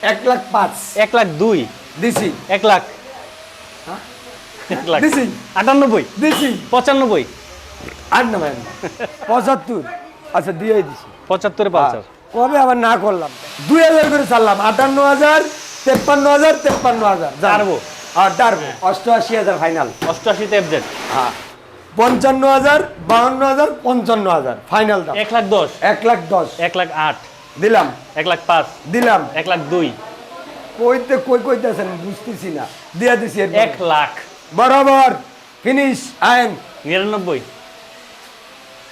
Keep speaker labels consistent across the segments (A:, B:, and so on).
A: এক লাখ পাঁচ।
B: এক লাখ দুই।
A: দিছি।
B: এক লাখ। এক লাখ।
A: দিছি।
B: আটানব্বই।
A: দিছি।
B: পঁচানব্বই।
A: আর না ভাই। পঁচাত্তর। আচ্ছা দিয়ে দিছি।
B: পঁচাত্তরে পালসার
A: কবে আবার না করলাম? দুই হাজার করে চাললাম আটান্ন হাজার তেপ্পান্ন হাজার তেপ্পান্ন হাজার।
B: টার্বো।
A: আর টার্বো অষ্টআশি হাজার ফাইনাল
B: অষ্টআশিতে এফজেড
A: হ্যাঁ। পঞ্চান্ন হাজার বাহান্ন হাজার পঞ্চান্ন হাজার। ফাইনাল দাম
B: এক লাখ দশ।
A: এক লাখ দশ।
B: এক লাখ আট।
A: দিলাম।
B: এক লাখ পাঁচ।
A: দিলাম।
B: এক লাখ দুই।
A: কইতে কই কইতেছেন বুঝতেছি না। দিয়া দিছি
B: এক লাখ।
A: বরাবর। ফিনিশ আইন।
B: নিরানব্বই।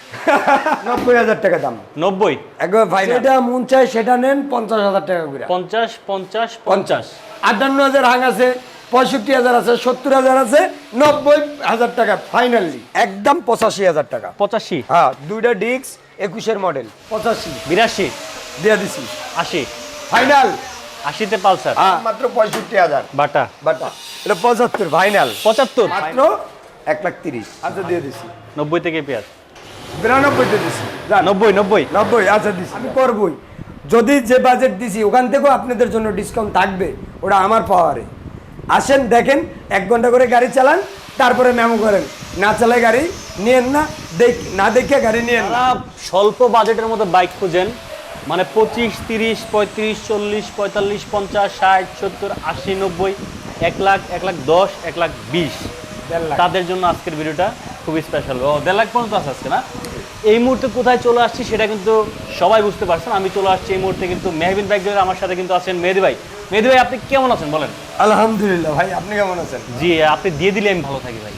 A: নব্বই হাজার টাকা দাম।
B: নব্বই।
A: একবার ভাই মন চায় সেটা নেন পঞ্চাশ হাজার টাকা করে।
B: পঞ্চাশ পঞ্চাশ পঞ্চাশ।
A: আটান্ন হাজার হাং আছে পঁয়ষট্টি হাজার আছে সত্তর হাজার আছে নব্বই হাজার টাকা ফাইনালি একদম পঁচাশি হাজার টাকা।
B: পঁচাশি।
A: হ্যাঁ দুইটা ডিস্ক একুশের মডেল পঁচাশি।
B: বিরাশি।
A: দিয়ে দিছি।
B: আশি।
A: ফাইনাল
B: আশিতে পালসার
A: হ্যাঁ। মাত্র পঁয়ষট্টি হাজার।
B: বাটা।
A: বাটা। এটা পঁচাত্তর ফাইনাল
B: পঁচাত্তর।
A: মাত্র এক লাখ তিরিশ। আচ্ছা দিয়ে দিছি।
B: নব্বই থেকে পেঁয়াজ।
A: বিরানব্বইতে দিছি।
B: নব্বই নব্বই।
A: নব্বই আচ্ছা দিছি। আমি করবই। যদি যে বাজেট দিছি ওখান থেকেও আপনাদের জন্য ডিসকাউন্ট থাকবে। ওটা আমার পাওয়ারে আসেন দেখেন এক ঘণ্টা করে গাড়ি চালান তারপরে মেমো করেন। না চালায় গাড়ি নিয়েন না দেখ না দেখে গাড়ি নিয়েন না।
B: স্বল্প বাজেটের মতো বাইক খুঁজেন মানে পঁচিশ তিরিশ পঁয়ত্রিশ চল্লিশ পঁয়তাল্লিশ পঞ্চাশ ষাট সত্তর আশি নব্বই এক লাখ এক লাখ দশ এক লাখ বিশ। তাদের জন্য আজকের ভিডিওটা খুবই স্পেশাল ও দেড় লাখ পর্যন্ত আছে আজকে না? এই মুহূর্তে কোথায় চলে আসছি সেটা কিন্তু সবাই বুঝতে পারছেন। আমি চলে আসছি এই মুহূর্তে কিন্তু মেহবিন বাইক আমার সাথে কিন্তু আছেন। মেহেদি ভাই মেহেদি ভাই আপনি কেমন আছেন বলেন?
A: আলহামদুলিল্লাহ ভাই আপনি কেমন আছেন?
B: জি আপনি দিয়ে দিলে আমি ভালো থাকি ভাই।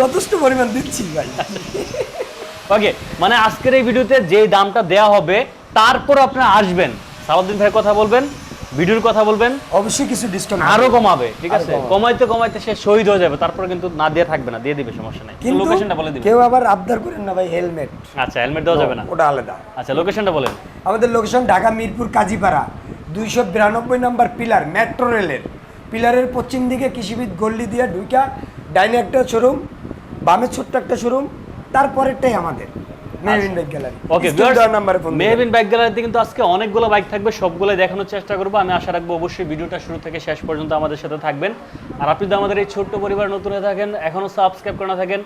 A: যথেষ্ট পরিমাণ দিচ্ছি ভাই।
B: ওকে মানে আজকের এই ভিডিওতে যে দামটা দেয়া হবে তারপর আপনারা আসবেন। সালাউদ্দিন ভাইয়ের কথা বলবেন ভিডিওর কথা বলবেন।
A: অবশ্যই কিছু ডিসকাউন্ট
B: আরও কমাবে ঠিক আছে? কমাইতে কমাইতে সে শহীদ হয়ে যাবে তারপর কিন্তু না দিয়ে থাকবে না দিয়ে দিবে সমস্যা নাই।
A: কিন্তু
B: লোকেশনটা বলে দিবেন
A: কেউ আবার আবদার করেন না ভাই হেলমেট
B: আচ্ছা হেলমেট দেওয়া যাবে না?
A: ওটা আলাদা।
B: আচ্ছা লোকেশনটা বলেন।
A: আমাদের লোকেশন ঢাকা মিরপুর কাজীপাড়া। দুইশো বিরানব্বই নম্বর পিলার মেট্রো রেলের পিলারের পশ্চিম দিকে কৃষিবিদ গল্লি দিয়ে ঢুকা ডাইনে একটা শোরুম বামে ছোট্ট একটা শোরুম তারপরেরটাই আমাদের মেহবিন বাইক গ্যালারি
B: ওকে
A: নাম্বারে ফোন
B: মেহবিন বাইক গ্যালারিতে কিন্তু আজকে অনেকগুলো বাইক থাকবে সবগুলো দেখানোর চেষ্টা করব। আমি আশা রাখব অবশ্যই ভিডিওটা শুরু থেকে শেষ পর্যন্ত আমাদের সাথে থাকবেন। আর আপনি যদি আমাদের এই ছোট্ট পরিবার নতুন হয়ে থাকেন এখনও সাবস্ক্রাইব করে না থাকেন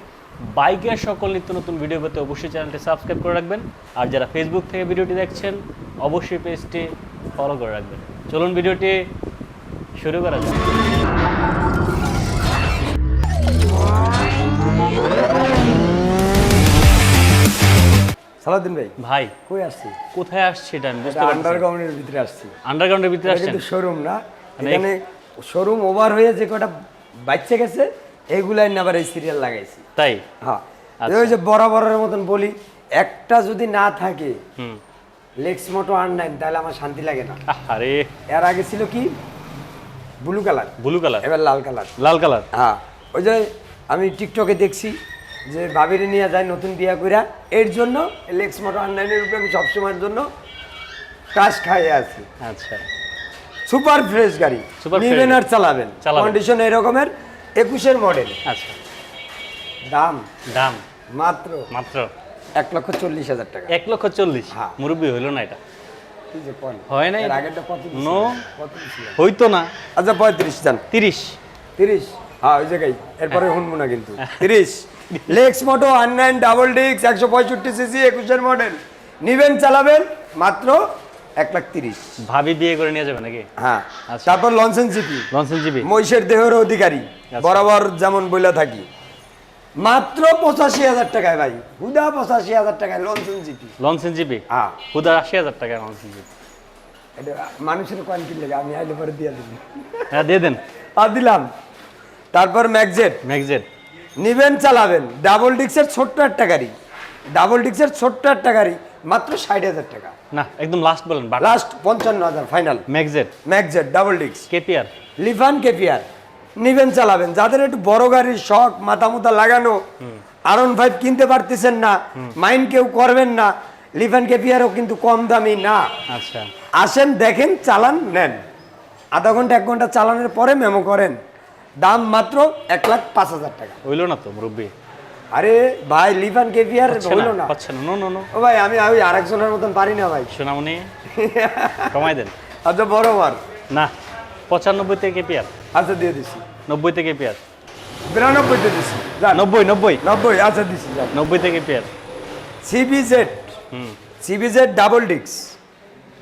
B: বাইকের সকল নিত্য নতুন ভিডিও পেতে অবশ্যই চ্যানেলটি সাবস্ক্রাইব করে রাখবেন। আর যারা ফেসবুক থেকে ভিডিওটি দেখছেন অবশ্যই পেজটি ফলো করে রাখবেন। চলুন ভিডিওটি শুরু করা যাক।
A: সালাউদ্দিন ভাই
B: ভাই
A: কই আসছি
B: কোথায় আসছে এটা আমি বুঝতে
A: আন্ডারগ্রাউন্ডের ভিতরে আসছি।
B: আন্ডারগ্রাউন্ডের ভিতরে
A: এটা
B: আসছেন?
A: কিন্তু শোরুম না।
B: মানে
A: এখানে শোরুম ওভার হয়ে যে কটা বাচ্চা গেছে আবার এই সিরিয়াল লাগাইছি।
B: তাই?
A: হ্যাঁ।
B: আচ্ছা।
A: ওই যে বরাবরের মতন বলি একটা যদি না থাকে
B: হুম।
A: লেক্স মোটো আর নাইন তাহলে আমার শান্তি লাগে না।
B: আরে
A: এর আগে ছিল কি? ব্লু কালার
B: ব্লু কালার
A: এবার লাল কালার
B: লাল কালার
A: হ্যাঁ। ওই যে আমি টিকটকে দেখছি যে বাবিরে নিয়ে যায় নতুন বিয়া কইরা এর জন্য লেক্স মোটো অনলাইনের উপরে আমি সবসময়ের জন্য কাজ খাইয়ে আছি।
B: আচ্ছা।
A: সুপার ফ্রেশ গাড়ি।
B: Fresh
A: নিবেন আর চালাবেন। কন্ডিশন এরকমের একুশের মডেল
B: আচ্ছা।
A: দাম?
B: দাম?
A: মাত্র
B: মাত্র?
A: এক লক্ষ চল্লিশ হাজার টাকা।
B: এক লক্ষ চল্লিশ?
A: হ্যাঁ।
B: মুরব্বী হইল না এটা? হয় নাই?
A: আগেরটা কত
B: নো হইতো না?
A: আচ্ছা পঁয়ত্রিশ যান
B: তিরিশ।
A: তিরিশ? হ্যাঁ ওই জায়গায়। এরপরে শুনব না কিন্তু। তিরিশ? Lexmoto one nine double ডিক্স একশো পঁয়ষট্টি সিসি একুশের মডেল নিবেন চালাবেন মাত্র এক লাখ তিরিশ।
B: ভাবি বিয়ে করে নিয়ে যাবে নাকি?
A: হ্যাঁ।
B: আচ্ছা।
A: তারপর লনসেন জিপি
B: লঞ্চন জিবি
A: মহিষের দেহের অধিকারী।
B: আচ্ছা।
A: বরাবর যেমন বইলা থাকি। মাত্র পঁচাশি হাজার টাকায় ভাই। হুদা পঁচাশি হাজার টাকায় লনসন জিপি
B: লঞ্চন জিবি
A: হ্যাঁ।
B: হুদা আশি হাজার টাকা লঞ্চন জিবি
A: এটা মানুষের কয়েন লাগে আমি আইলে পরে দিয়ে দিবি।
B: হ্যাঁ দিয়ে দেন।
A: আর দিলাম। তারপর ম্যাগজেট
B: ম্যাগজেট
A: নিবেন চালাবেন। ডাবল ডিক্সের ছোট্ট একটা গাড়ি। ডাবল ডিক্সের ছোট্ট একটা গাড়ি মাত্র ষাট হাজার টাকা।
B: না একদম লাস্ট বলেন
A: লাস্ট পঞ্চান্ন হাজার ফাইনাল
B: ম্যাগজেট
A: ম্যাগজেট ডাবল ডিক্স
B: কেপিআর
A: লিফান কেপিআর নিবেন চালাবেন। যাদের একটু বড় গাড়ির শখ মাথা মুথা লাগানো আরন ফাইভ কিনতে পারতেছেন না মাইন্ড কেউ করবেন না লিফান কেপিআরও কিন্তু কম দামি না।
B: আচ্ছা।
A: আসেন দেখেন চালান নেন। আধা ঘণ্টা এক ঘণ্টা চালানোর পরে মেমো করেন। দাম মাত্র এক লাখ পাঁচ হাজার টাকা।
B: হইল না তো মুরব্বী?
A: আরে ভাই লিফান কেপিআর
B: হচ্ছে
A: হইল
B: না।
A: না
B: না নো নো।
A: ও ভাই আমি আমি আরেকজনের মতন পারি না ভাই।
B: সোনামণি কমাই দেন।
A: আচ্ছা বড় মার
B: না পঁচানব্বই থেকে পেয়ার
A: আচ্ছা দিয়ে দিছি।
B: নব্বই থেকে পেয়ার
A: বিরানব্বইতে দিছি যান।
B: নব্বই নব্বই।
A: নব্বই আচ্ছা দিছি
B: নব্বই থেকে পেয়ার
A: সিবিজেড।
B: হুম।
A: সিবিজেড ডাবল ডিক্স।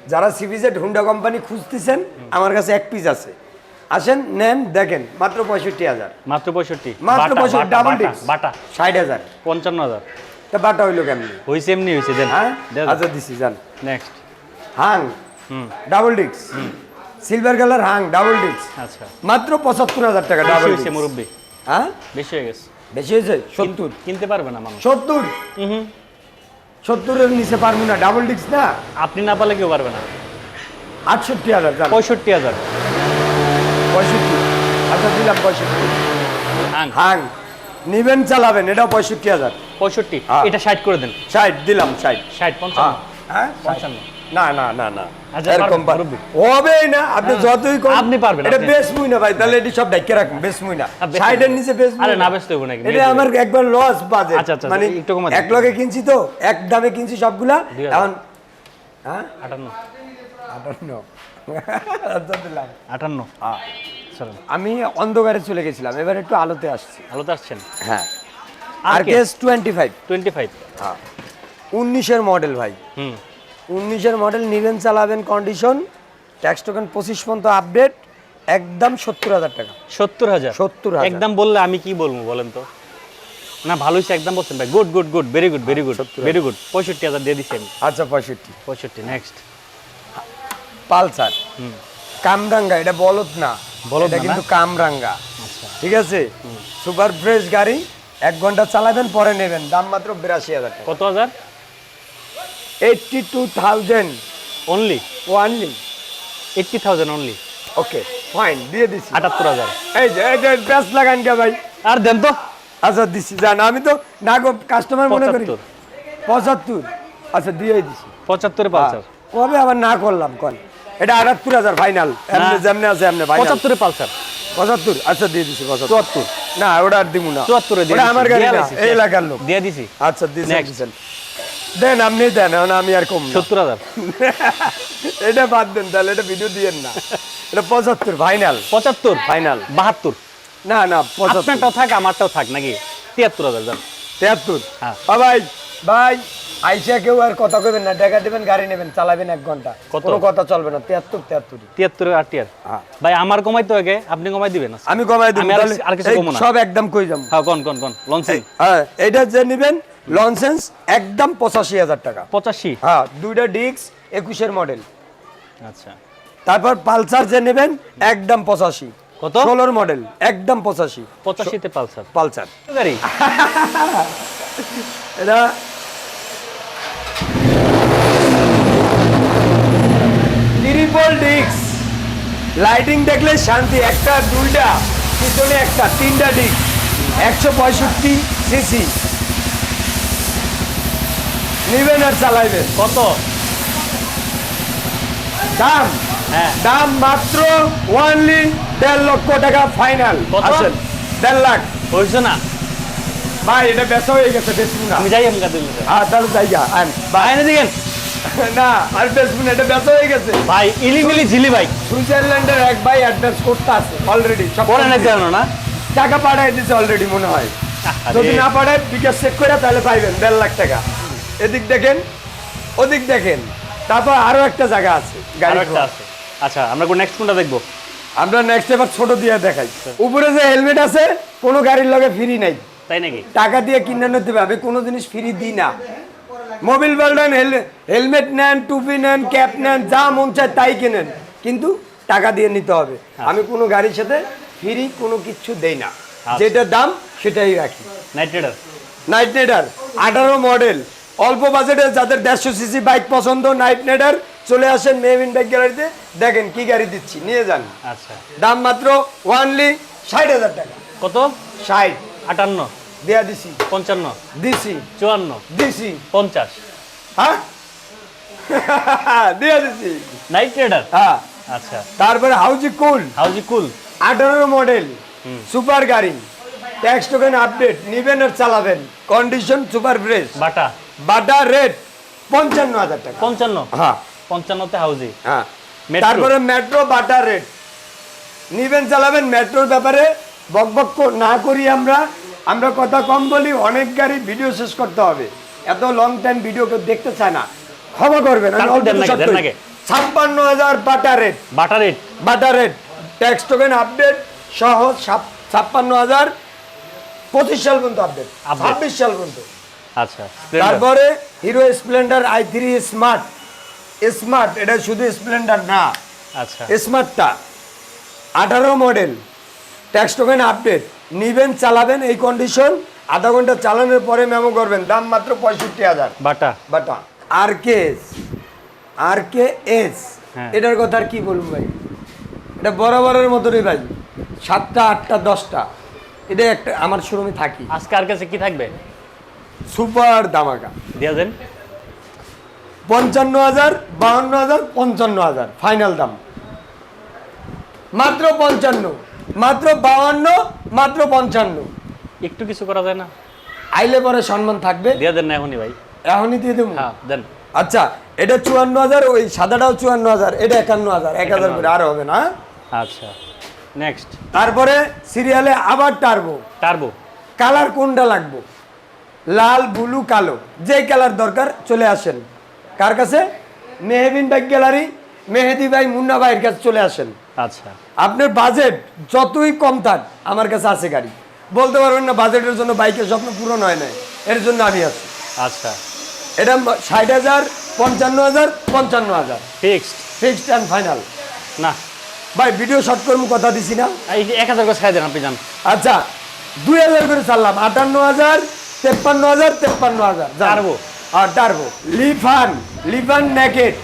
A: যারা সিবিজেড হুন্ডা কোম্পানি খুঁজতেছেন আমার কাছে এক পিস আছে। আসেন নেন দেখেন মাত্র পঁয়ষট্টি হাজার।
B: মাত্র পঁয়ষট্টি।
A: মাত্র পঁয়ষট্টি ডাবল ডিক্স
B: বাটা
A: ষাট হাজার।
B: পঞ্চান্ন হাজার।
A: তা বাটা হইল কেমনি?
B: হয়েছে এমনি হয়েছে দেন।
A: হ্যাঁ? আচ্ছা দিছি যান।
B: Next
A: Hang. Double disc silver colour Hang double disc
B: আচ্ছা।
A: মাত্র পঁচাত্তর হাজার টাকা ডাবল
B: হয়েছে মুরব্বী।
A: হ্যাঁ?
B: বেশি হয়ে গেছে।
A: বেশি হয়েছে সত্তর।
B: কিনতে পারবে না মানুষ।
A: সত্তর?
B: হুম
A: সত্তরের নিচে পারব না ডাবল ডিক্স না?
B: আপনি না পারলে কেউ পারবে না।
A: আটষট্টি হাজার
B: পঁয়ষট্টি হাজার।
A: পঁয়ষট্টি। আচ্ছা দিলাম পঁয়ষট্টি।
B: হাং।
A: হাং। নিবেন চালাবেন এটাও পঁয়ষট্টি হাজার।
B: পঁয়ষট্টি?
A: হ্যাঁ।
B: এটা ষাট করে দেন।
A: ষাট দিলাম ষাট।
B: ষাট পঞ্চান্ন।
A: হ্যাঁ
B: পঞ্চান্ন।
A: না না না না।
B: আচ্ছা,
A: এরকম। হবেই না আপনি যতই করেন
B: আপনি পারবেন,
A: এটা
B: আপনি।
A: বেশ মুই না ভাই তাহলে এটি সব ডাইকে রাখুন বেশ মুই না।
B: হ্যাঁ,
A: সাইডের নিচে
B: আরে না,
A: এটা আমার একবার লস বাজে।
B: আচ্ছা, আচ্ছা,
A: মানে
B: একটু
A: এক লগে কিনছি তো এক দামে কিনছি সবগুলা এখন হ্যাঁ? দিলাম
B: আটান্ন।
A: আমি অন্ধকারে চলে গেছিলাম এবার একটু আলোতে আসছি।
B: আলোতে আসছেন?
A: হ্যাঁ।
B: আর?
A: কেস টোয়েন্টি ফাইভ
B: টোয়েন্টি ফাইভ
A: হ্যাঁ। উনিশের মডেল ভাই।
B: হুম।
A: উনিশের মডেল নিবেন চালাবেন কন্ডিশন ট্যাক্স টোকেন পঁচিশ পর্যন্ত আপডেট একদম সত্তর হাজার টাকা।
B: সত্তর হাজার?
A: 70,000
B: একদম বললে আমি কি বলব বলেন তো? না ভালো হয়েছে একদম বলছেন ভাই। Good good good very good very good very good পঁয়ষট্টি হাজার দিয়ে দিচ্ছি আমি।
A: আচ্ছা পঁয়ষট্টি।
B: পঁয়ষট্টি নেক্সট
A: পালসার। কামরাঙ্গা এটা বলদ না এটা কিন্তু কামরাঙ্গা।
B: আচ্ছা।
A: ঠিক আছে? সুপার ফ্রেশ গাড়ি এক ঘণ্টা চালাবেন পরে নেবেন। দাম মাত্র বিরাশি হাজার
B: কত হাজার?
A: Eighty two thousand.
B: Only
A: only
B: eighty thousand only
A: okay fine দিয়ে দিছি।
B: আটাত্তর হাজার।
A: এই যে এই যে ব্যাস লাগান কে ভাই।
B: আর দেন তো।
A: আচ্ছা দিছি জান আমি তো না গো কাস্টমার মনে করি।
B: পঁচাত্তর।
A: আচ্ছা দিয়ে দিছি।
B: পঁচাত্তরে পালসার।
A: কবে আবার না করলাম কন? এটা আটাত্তর হাজার ফাইনাল এমনি যেমনি আছে এমনি
B: পঁচাত্তরে পালসার।
A: পঁচাত্তর? আচ্ছা দিয়ে দিছি পঁচাত্তর।
B: চুয়াত্তর।
A: না ওটা আর দিব না।
B: চুয়াত্তরে দিয়ে
A: আমার গাড়ি এই এলাকার লোক।
B: দিয়ে দিছি।
A: আচ্ছা দিয়েছেন দেন আপনি দেন আমি আর কম
B: সত্তর হাজার।
A: এটা বাদ দেন তাহলে এটা ভিডিও দিয়েন না। এটা পঁচাত্তর ফাইনাল
B: পঁচাত্তর?
A: ফাইনাল
B: বাহাত্তর?
A: না না পঁচাত্তর।
B: আপনারটাও থাক আমারটাও থাক নাকি? তিয়াত্তর হাজার যান।
A: তেহাত্তর
B: হ্যাঁ।
A: ভাই ভাই আইসা কেউ আর কথা কইবেন না টাকা দেবেন গাড়ি নেবেন চালাবেন এক
B: ঘণ্টা?
A: কোনো কথা চলবে না তেহাত্তর তেহাত্তর
B: তিয়াত্তর। আর টিয়ার
A: হ্যাঁ।
B: ভাই আমার কমাইতে আগে আপনি কমাই দিবেন।
A: আমি কমাই দিব
B: আর- কিছু কমো না।
A: সব একদম কই যাব।
B: হ্যাঁ কোন কোন কোন? লঞ্চিং
A: হ্যাঁ এটা যে নেবেন লনসেন্স একদম পঁচাশি হাজার টাকা।
B: পঁচাশি?
A: হ্যাঁ দুইটা ডিস্ক একুশের মডেল
B: আচ্ছা।
A: তারপর পালসার যে নেবেন একদম পঁচাশি।
B: কত?
A: ষোলোর মডেল একদম পঁচাশি।
B: পঁচাশিতে পালসার।
A: পালসার।
B: গাড়ি?
A: এটা লাইটিং দেখলে শান্তি একটা দুইটা পিছনে একটা তিনটা ডিস্ক একশো পঁয়ষট্টি সিসি। নিবেন আর চালাইবেন।
B: কত?
A: দাম?
B: হ্যাঁ।
A: দাম মাত্র ওয়ানলি দেড় লক্ষ টাকা ফাইনাল
B: কত?
A: আসেন দেড় লাখ।
B: হয়েছে না?
A: ভাই এটা বেচা হয়ে গেছে বেচবো না।
B: আমি যাই আমাকে দিল
A: আর তাহলে জায়গা আন
B: ভাই এনে
A: না আর এটা বেচা হয়ে গেছে।
B: ভাই ইলিমিলি ঝিলি ভাই।
A: সুইজারল্যান্ডের এক ভাই অ্যাডভান্স করতে আছে অলরেডি সব
B: না জানো না?
A: টাকা অলরেডি মনে হয়। যদি না পাঠায় বিকাশ চেক করে তাহলে পাইবেন দেড় লাখ টাকা। এদিক দেখেন ওদিক দেখেন। তারপর আরও একটা জায়গা আছে গাড়ি
B: আছে। আচ্ছা আমরা নেক্সট কোনটা দেখব?
A: আমরা নেক্সট এবার ছোট দিয়ে দেখাই। উপরে যে হেলমেট আছে কোনো গাড়ির লগে ফ্রি নাই।
B: তাই নাকি?
A: টাকা দিয়ে কিনে নিতে হবে কোনো জিনিস ফ্রি দিই না। মোবিল বেল্ট নেন হেলমেট নেন টুপি নেন ক্যাপ নেন যা মন চায় তাই কেনেন। কিন্তু টাকা দিয়ে নিতে হবে। আমি কোনো গাড়ির সাথে ফ্রি কোনো কিছু দেই না। যেটা দাম সেটাই রাখি।
B: নাইট রাইডার
A: নাইট নেডার আঠারো মডেল অল্প বাজেটে যাদের দেড়শো সিসি বাইক পছন্দ নাইট নেডার চলে আসেন মেহমিন বাইক গ্যালারিতে দেখেন কি গাড়ি দিচ্ছি নিয়ে যান।
B: আচ্ছা।
A: দাম মাত্র ওয়ানলি ষাট হাজার টাকা।
B: কত?
A: ষাট।
B: আটান্ন।
A: দেয়া দিছি।
B: পঞ্চান্ন।
A: দিছি।
B: চুয়ান্ন।
A: দিছি।
B: পঞ্চাশ।
A: হ্যাঁ? দিয়ে দিছি।
B: Knight Rider?
A: হ্যাঁ।
B: আচ্ছা।
A: তারপরে হাউজি কুল।
B: হাউজি কুল।
A: আঠারো মডেল। সুপার গাড়ি। Tax token update. নিবেন আর চালাবেন। Condition super fresh.
B: বাটা।
A: বাটা রেট পঞ্চান্ন হাজার টাকা।
B: পঞ্চান্ন?
A: হ্যাঁ।
B: পঞ্চান্নতে হাউজি।
A: হ্যাঁ। তারপরে মেট্রো বাটা রেট। নিবেন চালাবেন। মেট্রোর ব্যাপারে বকবক না করি আমরা। আমরা কথা কম বলি অনেক গাড়ি ভিডিও শেষ করতে হবে। এত লং টাইম ভিডিও কেউ দেখতে চায় না। ক্ষমা করবেন? ছাপ্পান্ন হাজার বাটার রেট
B: বাটার রেট
A: বাটার রেট ট্যাক্স টোকেন আপডেট সহ ছাপ্পান্ন হাজার পঁচিশ সাল পর্যন্ত আপডেট। ছাব্বিশ সাল পর্যন্ত।
B: আচ্ছা
A: তারপরে Hero Splendor I three smart smart এটা শুধু স্প্লেন্ডার না।
B: আচ্ছা।
A: স্মার্টটা আঠারো মডেল ট্যাক্স টোকেন আপডেট নিবেন চালাবেন এই কন্ডিশন আধা ঘণ্টা চালানোর পরে মেমো করবেন। দাম মাত্র পঁয়ষট্টি হাজার।
B: বাটা।
A: বাটা। R K S R K S. এটার কথা আর কি বলব ভাই? এটা বরাবরের মতনই ভাই। সাতটা আটটা দশটা। এটা একটা আমার শোরুমে থাকি।
B: আজকে আর কাছে কি থাকবে?
A: সুপার দামাকা।
B: দিয়া দেন।
A: পঞ্চান্ন হাজার বাহান্ন হাজার পঞ্চান্ন হাজার। ফাইনাল দাম। মাত্র পঞ্চান্ন। মাত্র বাহান্ন মাত্র পঞ্চান্ন।
B: একটু কিছু করা যায় না।
A: আইলে পরে সম্মান থাকবে।
B: দিয়া দেন না এখনই ভাই।
A: এখনই দিয়ে দেবো?
B: হ্যাঁ দেন।
A: আচ্ছা এটা চুয়ান্ন হাজার ওই সাদাটাও চুয়ান্ন হাজার এটা একান্ন হাজার এক হাজার করে আর হবে না
B: আচ্ছা নেক্সট
A: তারপরে সিরিয়ালে আবার টারবো।
B: টার্বো।
A: কালার কোনটা লাগবো? লাল ব্লু কালো যেই কালার দরকার চলে আসেন। কার কাছে? মেহবিন বাইক গ্যালারি মেহেদি ভাই মুন্না ভাইয়ের কাছে চলে আসেন।
B: আচ্ছা।
A: আপনার বাজেট যতই কম থাক আমার কাছে আছে গাড়ি। বলতে পারবেন না বাজেটের জন্য বাইকের স্বপ্ন পূরণ হয় না এর জন্য আমি আছি।
B: আচ্ছা।
A: এটা ষাট হাজার পঞ্চান্ন হাজার পঞ্চান্ন হাজার।
B: ফিক্সড
A: ফিক্সড অ্যান্ড ফাইনাল
B: না।
A: ভাই ভিডিও শর্ট করব কথা দিছি না।
B: এক হাজার করে খাই দেন আপনি যান।
A: আচ্ছা দুই হাজার করে চাললাম আটান্ন হাজার তেপ্পান্ন হাজার তেপ্পান্ন হাজার।
B: Turbo।
A: আর টার্বো। লিফান লিফান নেকেট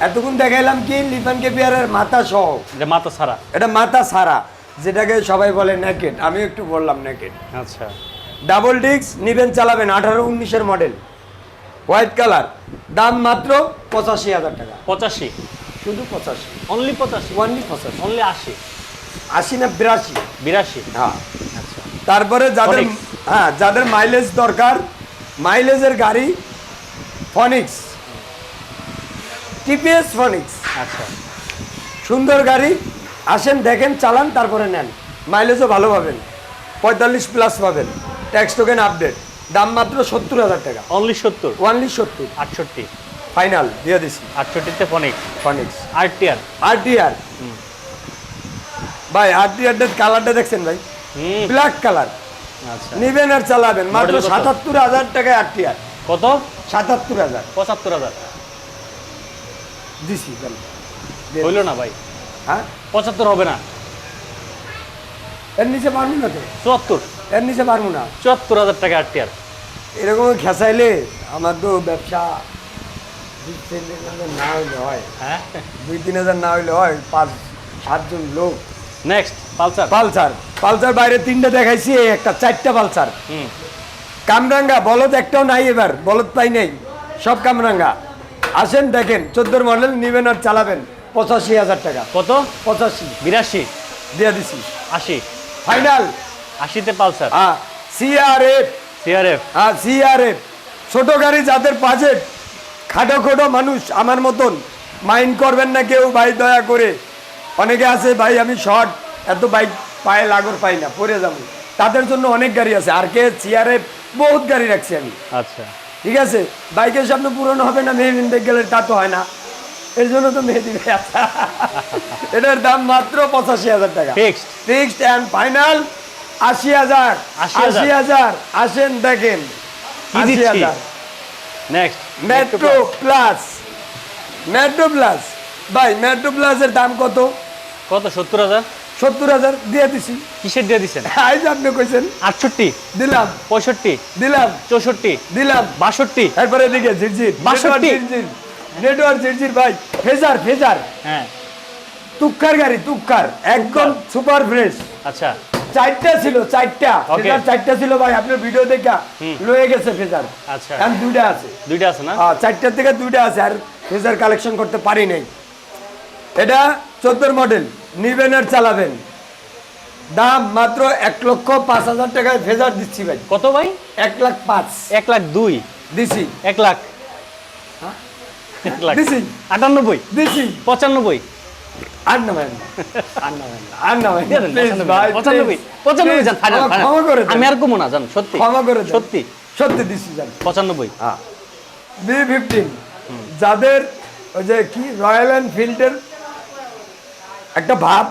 A: এতক্ষণ দেখাইলাম কি? লিফান কেপিয়ারের মাথা সহ।
B: এটা মাথা ছাড়া।
A: এটা মাথা সারা যেটাকে সবাই বলে নেকেট আমি একটু বললাম নেকেট
B: আচ্ছা।
A: ডাবল ডিস্ক নিবেন চালাবেন আঠারো উনিশের মডেল হোয়াইট কালার দাম মাত্র পঁচাশি হাজার টাকা।
B: পঁচাশি?
A: শুধু পঁচাশি।
B: অনলি পঁচাশি?
A: ওয়ানলি পঁচাশি।
B: অনলি আশি?
A: আশি না বিরাশি?
B: বিরাশি?
A: হ্যাঁ।
B: আচ্ছা।
A: তারপরে যাদের হ্যাঁ যাদের মাইলেজ দরকার মাইলেজের গাড়ি ফনিক্স টিপিএস ফনিক্স
B: আচ্ছা।
A: সুন্দর গাড়ি আসেন দেখেন চালান তারপরে নেন। মাইলেজও ভালো পাবেন। পঁয়তাল্লিশ প্লাস পাবেন। ট্যাক্স টোকেন আপডেট দাম মাত্র সত্তর হাজার টাকা।
B: অনলি সত্তর?
A: ওয়ানলি সত্তর।
B: আটষট্টি।
A: ফাইনাল দিয়ে দিছি।
B: আটষট্টিতে ফনিক্স
A: ফনিক্স
B: আর টিয়ার
A: আর টিআর ভাই আর টিআরটার কালারটা দেখছেন ভাই? ব্ল্যাক কালার
B: আচ্ছা।
A: নিবেন আর চালাবেন। মাত্র সাতাত্তর হাজার টাকায় আর টিআর
B: কত?
A: সাতাত্তর হাজার।
B: পঁচাত্তর হাজার।
A: দিছি
B: হইল না ভাই।
A: হ্যাঁ?
B: পঁচাত্তর হবে না।
A: এর নিচে পারব না তো?
B: চুয়াত্তর।
A: এর নিচে পারব না?
B: চুয়াত্তর হাজার টাকা আর
A: এরকম খেসাইলে আমার তো ব্যবসা না হইলে হয়।
B: হ্যাঁ?
A: দুই তিন হাজার না হইলে হয় পাঁচ সাতজন লোক।
B: Next Pulsar.
A: পালসার। পালসার বাইরে তিনটা দেখাইছি একটা চারটা পালসার। কামরাঙ্গা বলদ একটাও নাই এবার বলদ পাই নাই। সব কামরাঙ্গা। আসেন দেখেন চোদ্দোর মডেল নিবেন আর চালাবেন। পঁচাশি হাজার টাকা।
B: কত?
A: পঁচাশি।
B: বিরাশি।
A: দিয়ে দিছি।
B: আশি।
A: ফাইনাল
B: আশিতে পালসার
A: হ্যাঁ সিআরএফ
B: সিআরএফ
A: হ্যাঁ সিআরএফ ছোট গাড়ি যাদের বাজেট খাটো খোটো মানুষ আমার মতন। মাইন্ড করবেন না কেউ ভাই দয়া করে। অনেকে আছে ভাই আমি শর্ট এত বাইক পায়ে লাগর পাই না পরে যাব। তাদের জন্য অনেক গাড়ি আছে। আর কে সিআরএফ বহুত গাড়ি রাখছি আমি।
B: আচ্ছা।
A: ঠিক আছে? বাইকের স্বপ্ন পূরণ হবে না মেহদিন বেগ গেলে তা তো হয় না। এর জন্য তো মেহেদি ভাই এটার দাম মাত্র পঁচাশি হাজার টাকা।
B: ফিক্সড
A: ফিক্সড অ্যান্ড ফাইনাল আশি হাজার।
B: 80,000
A: আশি হাজার। আসেন দেখেন। আশি হাজার।
B: Next
A: Metro Plus Metro Plus ভাই মেট্রো প্লাসের দাম কত?
B: কত? সত্তর হাজার?
A: সত্তর হাজার দিয়ে দিছি।
B: কিসের দিয়ে দিচ্ছেন
A: আজ আপনি কইছেন।
B: আটষট্টি।
A: দিলাম।
B: পঁয়ষট্টি।
A: দিলাম।
B: চৌষট্টি।
A: দিলাম।
B: বাষট্টি।
A: এরপরে এদিকে ঝিরঝির।
B: বাষট্টি।
A: ঝিরঝির। নেটওয়ার্ক ঝিরঝির ভাই। Fazer Fazer.
B: হ্যাঁ।
A: তুক্কার গাড়ি তুক্কার। একদম সুপার ফ্রেশ।
B: আচ্ছা।
A: চারটা ছিল চারটা. ফেজার চারটা ছিল ভাই আপনার ভিডিও দেখা লয়ে গেছে ফেজার।
B: আচ্ছা।
A: এখন দুইটা আছে।
B: দুইটা আছে না?
A: হ্যাঁ, চারটার থেকে দুইটা আছে। আর ফেজার কালেকশন করতে পারি নাই। এটা চোদ্দোর মডেল নিবেন আর চালাবেন। দাম মাত্র এক লক্ষ পাঁচ হাজার টাকায় ফেজার দিচ্ছি ভাই।
B: কত ভাই?
A: এক লাখ পাঁচ।
B: এক লাখ দুই?
A: দিছি।
B: এক লাখ।
A: দিছি।
B: আটানব্বই?
A: দিছি।
B: পঁচানব্বই?
A: আর নামেন না আর নামেন না আর নামেন
B: দিয়ে পঁচানব্বই, পঁচানব্বই। পঁচানব্বই যান
A: ক্ষমা করে
B: আমি আর কমো না জান সত্যি।
A: ক্ষমা করে
B: সত্যি।
A: সত্যি দিছি জান।
B: পঁচানব্বই।
A: হ্যাঁ। B fifteen. যাদের ওই যে কি রয়্যাল এনফিল্ডের একটা ভাব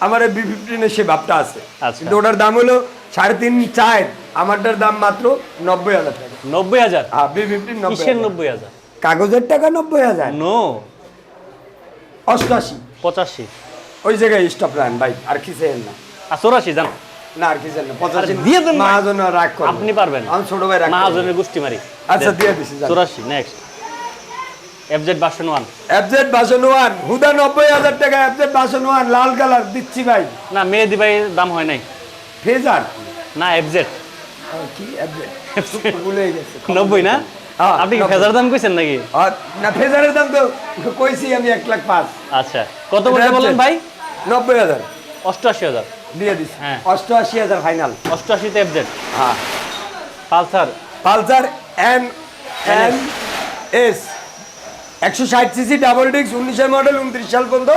A: আমার বি ফিফটিনের সে ভাবটা আছে।
B: আচ্ছা।
A: কিন্তু ওটার দাম হলো সাড়ে তিন চার আমারটার দাম মাত্র নব্বই হাজার টাকা।
B: নব্বই হাজার?
A: হ্যাঁ বি ফিফটিন নব্বই হাজার। কাগজের টাকা নব্বই হাজার।
B: নো।
A: অষ্টআশি।
B: পঁচাশি।
A: ওই জায়গায় স্টপ রান ভাই আর খিসেন না।
B: আর চৌরাশি জান।
A: না আর খিসেন না পঁচাশি।
B: দিয়ে দেন ভাই।
A: মহাজন রাগ
B: আপনি পারবেন।
A: আমি ছোট ভাই রাগ।
B: মাহাজনের গোষ্ঠী মারি।
A: আচ্ছা দিয়ে দিছি
B: চৌরাশি next FZ version one
A: FZ version one হুদা নব্বই হাজার টাকা এফজেড বাসন ওয়ান লাল কালার দিচ্ছি ভাই।
B: না মেহেদি ভাই দাম হয় নাই।
A: ফেজার?
B: না এফজেড
A: কি এফজেড ভুলে গেছে।
B: নব্বই না?
A: হ্যাঁ,
B: আপনি কি ফেজার দাম কইছেন নাকি?
A: না ফেজারের দাম তো কইছি আমি এক লাখ পাঁচ।
B: আচ্ছা কত বলতে বললেন ভাই?
A: নব্বই হাজার।
B: অষ্টআশি হাজার।
A: দিয়ে দিছি।
B: হ্যাঁ।
A: অষ্টআশি হাজার ফাইনাল
B: অষ্টআশিতে এফজেড
A: হ্যাঁ।
B: Pulsar.
A: Pulsar N N S একশো ষাট সিসি ডাবল ডিস্ক উনিশের মডেল উনত্রিশ সাল পর্যন্ত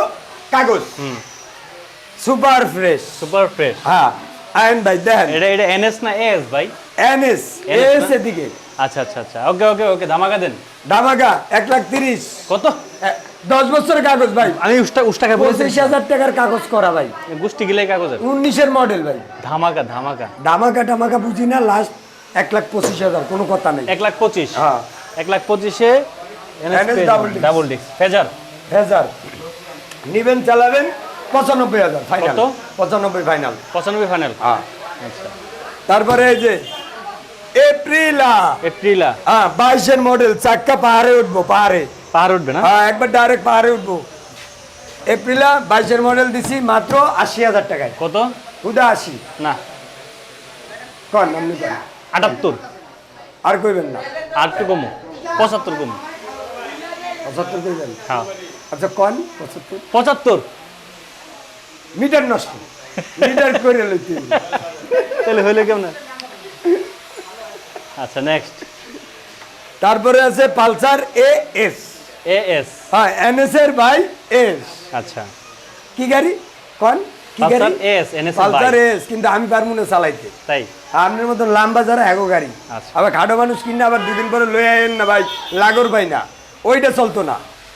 A: কাগজ। Super fresh.
B: Super fresh.
A: হ্যাঁ আয়ন ভাই দেখেন।
B: এটা এটা এনএস না এস ভাই?
A: N S? এদিকে।
B: আচ্ছা আচ্ছা আচ্ছা। ওকে ওকে ওকে ধামাকা দেন।
A: দামাগা এক লাখ তিরিশ।
B: কত?
A: দশ বছরের কাগজ ভাই।
B: আমি উষ্টা উষ্টাকে বলছি।
A: পঁচিশ হাজার টাকার কাগজ করা ভাই।
B: গোষ্ঠী গিলে কাগজের
A: উনিশের মডেল ভাই।
B: ধামাকা ধামাকা।
A: দামাকা টামাকা বুঝি না লাস্ট এক লাখ পঁচিশ হাজার কোনো কথা নেই।
B: এক লাখ পঁচিশ?
A: হ্যাঁ।
B: এক লাখ পঁচিশে ডাবল ডিস্ক ফেজার
A: হাজার নিবেন চালাবেন পঁচানব্বই হাজার ফাইনাল
B: কত?
A: পঁচানব্বই ফাইনাল
B: পঁচানব্বই ফাইনাল
A: হ্যাঁ।
B: আচ্ছা।
A: তারপরে এই যে এপ্রিলা।
B: এপ্রিলা।
A: হ্যাঁ বাইশের মডেল চাক্কা পাহাড়ে উঠবো পাহাড়ে।
B: পাহাড় উঠবে না?
A: হ্যাঁ একবার ডাইরেক্ট পাহাড়ে উঠবো। এপ্রিলা বাইশের মডেল দিছি মাত্র আশি হাজার টাকায়।
B: কত?
A: হুদা আশি
B: না।
A: কন আপনি কন
B: আটাত্তর।
A: আর কইবেন না।
B: আর একটু কমো। পঁচাত্তর কমো।
A: পঁচাত্তর
B: হ্যাঁ।
A: আচ্ছা কন? পঁচাত্তর।
B: পঁচাত্তর।
A: মিটার নষ্ট। মিটার করে লইতে
B: তাহলে হইলে কেমন? আচ্ছা নেক্সট
A: তারপরে আছে Pulsar A S
B: A S
A: হ্যাঁ এনএস এর বাই এস।
B: আচ্ছা।
A: কি গাড়ি? কন? কি
B: পালসার
A: গাড়ি
B: এস এনএস
A: পালসার এস কিন্তু আমি পারব না চালাইতে।
B: তাই?
A: আপনার মতন লাম্বা যারা এগো গাড়ি
B: আচ্ছা।
A: আবার খাটো মানুষ কিনে আবার দুদিন পরে লয়ে আইন না ভাই লাগর পাই না। ওইটা চলতো না।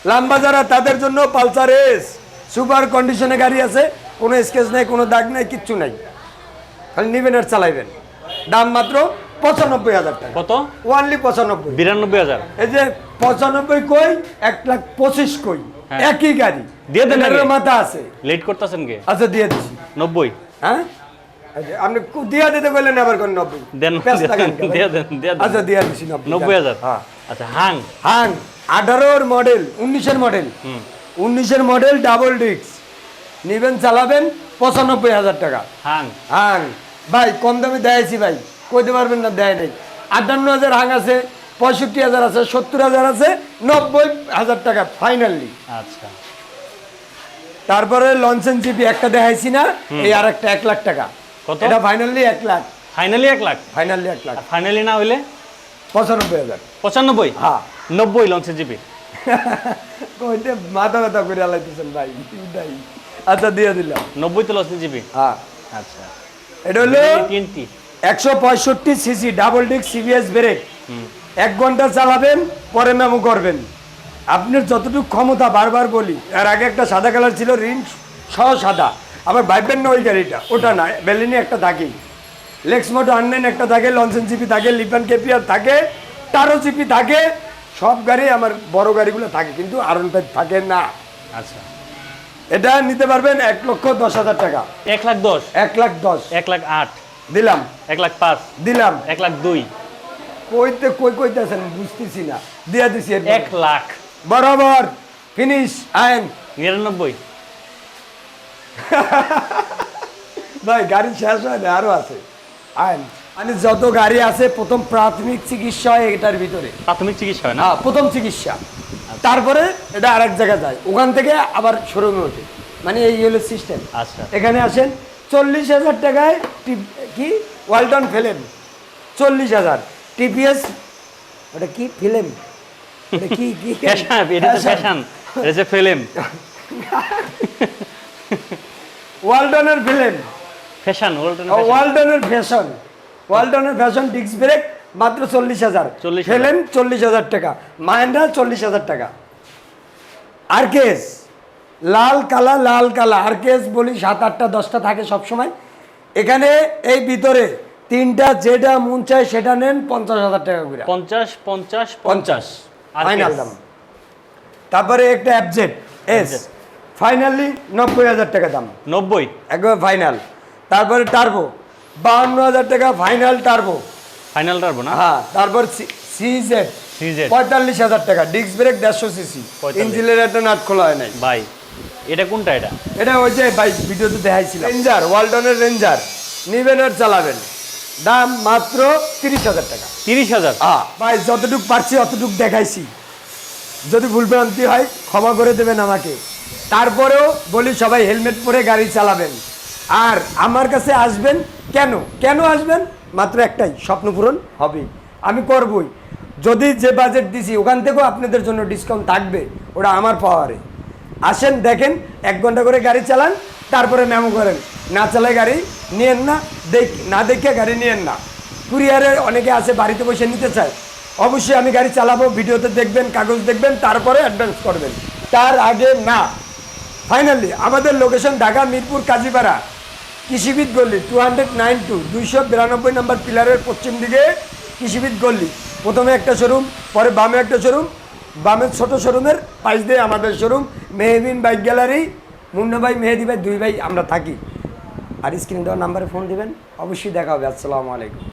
A: লাম্বা যারা তাদের জন্য পালসার এস সুপার কন্ডিশনে গাড়ি আছে কোনো স্কেচ নাই কোনো দাগ নাই কিচ্ছু নাই। খালি নিবেন আর চালাইবেন। দাম মাত্র পঁচানব্বই হাজার টাকা।
B: কত?
A: ওয়ানলি পঁচানব্বই।
B: বিরানব্বই হাজার।
A: এই যে পঁচানব্বই কই এক লাখ পঁচিশ কই
B: হ্যাঁ।
A: একই গাড়ি।
B: দিয়ে দেন
A: মাথা আছে।
B: লেট করতেছেন কে?
A: আচ্ছা দিয়ে দিছি।
B: নব্বই।
A: হ্যাঁ? আপনি দিয়া দিতে বললেন আবার কোন নব্বই।
B: দেন? দিয়ে দেন
A: আচ্ছা দিয়া নব্বই
B: নব্বই হাজার।
A: হ্যাঁ।
B: আচ্ছা হাং।
A: হাং। আঠারোর মডেল উনিশের মডেল উনিশের মডেল ডাবল ডিস্ক নিবেন চালাবেন পঁচানব্বই হাজার টাকা।
B: হাং।
A: হাং। ভাই কম দামে দেয়াইছি ভাই। কইতে পারবেন না দেয় নাই। আটান্ন হাজার হাং আছে পঁয়ষট্টি হাজার আছে সত্তর হাজার আছে নব্বই হাজার টাকা ফাইনালি
B: আচ্ছা।
A: তারপরে লঞ্চেন জিপি একটা দেখাইছি না এই আর একটা এক লাখ টাকা।
B: কত?
A: এটা ফাইনালি এক লাখ।
B: ফাইনালি এক লাখ?
A: ফাইনালি এক লাখ।
B: ফাইনালি না হইলে?
A: পঁচানব্বই হাজার।
B: পঁচানব্বই?
A: হ্যাঁ।
B: নব্বই লঞ্চের জিপি।
A: কইতে মাথা ব্যথা করে আলাইতেছেন ভাই ভাই আচ্ছা দিয়ে দিলাম।
B: নব্বই তো লঞ্চের জিপি।
A: হ্যাঁ।
B: আচ্ছা।
A: এটা হলো
B: টোয়েন্টি
A: একশো পঁয়ষট্টি CC double disc C B S brake. এক ঘণ্টা চালাবেন পরে মেমো করবেন। আপনার যতটুকু ক্ষমতা বারবার বলি আর আগে একটা সাদা কালার ছিল রিন সহ সাদা। আবার ভাইবেন না ওই গাড়িটা ওটা না বেলিনি একটা থাকেই লেক্স মোটো আনলাইন একটা থাকে লঞ্চন জিপি থাকে লিপান কেপিয়ার থাকে টারো জিপি থাকে সব গাড়ি আমার বড় গাড়িগুলো থাকে কিন্তু আরন ফাইভ থাকে না।
B: আচ্ছা।
A: এটা নিতে পারবেন এক লক্ষ দশ হাজার টাকা।
B: এক লাখ দশ?
A: এক লাখ দশ।
B: এক লাখ আট?
A: দিলাম।
B: এক লাখ পাঁচ?
A: দিলাম।
B: এক লাখ দুই?
A: কইতে কই কইতেছেন বুঝতেছি না। দিয়া দিছি
B: এক লাখ।
A: বরাবর। ফিনিশ আইন।
B: নিরানব্বই।
A: ভাই গাড়ি শেষ হয় না আরও আছে। আইন। মানে যত গাড়ি আছে প্রথম প্রাথমিক চিকিৎসা হয় এটার ভিতরে।
B: প্রাথমিক চিকিৎসা হয় না?
A: না প্রথম চিকিৎসা। তারপরে এটা আরেক জায়গায় যায়। ওখান থেকে আবার শোরুমে ওঠে। মানে এই হলো সিস্টেম
B: আচ্ছা।
A: এখানে আসেন চল্লিশ হাজার টাকায় কি? ওয়ালটন ফিল্ম। চল্লিশ হাজার। টিপিএস ওটা কি? ফিল্ম? এটা কি কি?
B: ফ্যাশন এটা ফিল্ম।
A: ওয়ালটনের ফিল্ম।
B: ফ্যাশন
A: ওয়ালটনের ফ্যাশন ওয়ালটনের ফ্যাশন ডিস্ক ব্রেক মাত্র চল্লিশ হাজার।
B: 40,000
A: ফেলেন চল্লিশ হাজার টাকা। মাহেন্দ্রা চল্লিশ হাজার টাকা। আরকেস লাল কালা লাল কালা। আরকেস বলি সাত আটটা দশটা থাকে সবসময়। এখানে এই ভিতরে তিনটা যেটা মন চায় সেটা নেন পঞ্চাশ হাজার টাকা করে।
B: পঞ্চাশ পঞ্চাশ
A: পঞ্চাশ। ফাইনাল দাম। তারপরে একটা অ্যাবজেট এস ফাইনালি নব্বই হাজার টাকা দাম।
B: নব্বই।
A: একবার ফাইনাল তারপরে টার্বো বাহান্ন হাজার টাকা ফাইনাল টার্বো
B: ফাইনাল টার্বো না?
A: হ্যাঁ তারপর সিজেড পঁয়তাল্লিশ হাজার টাকা ডিস্ক ব্রেক দেড়শো সিসি
B: 45
A: ইঞ্জিনের একটা নাট খোলা হয় নাই।
B: ভাই এটা কোনটা এটা?
A: এটা ওই যে ভাই ভিডিওতে দেখাইছিলাম। রেঞ্জার ওয়ালটনের রেঞ্জার নিবেন আর চালাবেন। দাম মাত্র তিরিশ হাজার টাকা।
B: তিরিশ হাজার?
A: আহ ভাই যতটুক পারছি অতটুক দেখাইছি। যদি ভুলভ্রান্তি হয় ক্ষমা করে দেবেন আমাকে। তারপরেও বলি সবাই হেলমেট পরে গাড়ি চালাবেন। আর আমার কাছে আসবেন কেন? কেন আসবেন? মাত্র একটাই, স্বপ্ন পূরণ হবে আমি করবই। যদি যে বাজেট দিছি, ওখান থেকেও আপনাদের জন্য ডিসকাউন্ট থাকবে, ওটা আমার পাওয়ারে আসেন, দেখেন, এক ঘণ্টা করে গাড়ি চালান, তারপরে মেমো করেন। না চালায় গাড়ি নিয়েন না, দেখ না দেখে গাড়ি নিয়েন না। কুরিয়ারে অনেকে আছে, বাড়িতে বসে নিতে চায়। অবশ্যই আমি গাড়ি চালাবো, ভিডিওতে দেখবেন, কাগজ দেখবেন, তারপরে অ্যাডভান্স করবেন। তার আগে না। ফাইনালি আমাদের লোকেশন ঢাকা, মিরপুর, কাজীপাড়া। কৃষিবিদ গল্লি টু হান্ড্রেড নাইন টু দুইশো বিরানব্বই নম্বর পিলারের পশ্চিম দিকে কৃষিবিদ গল্লি প্রথমে একটা শোরুম পরে বামে একটা শোরুম বামের ছোট শোরুমের পাশ দিয়ে আমাদের showroom Mehbin bike gallery Munna ভাই, মেহেদি ভাই, দুই ভাই আমরা থাকি। আর স্ক্রিন দেওয়ার নাম্বারে ফোন দেবেন, অবশ্যই দেখা হবে, আসসালামু আলাইকুম।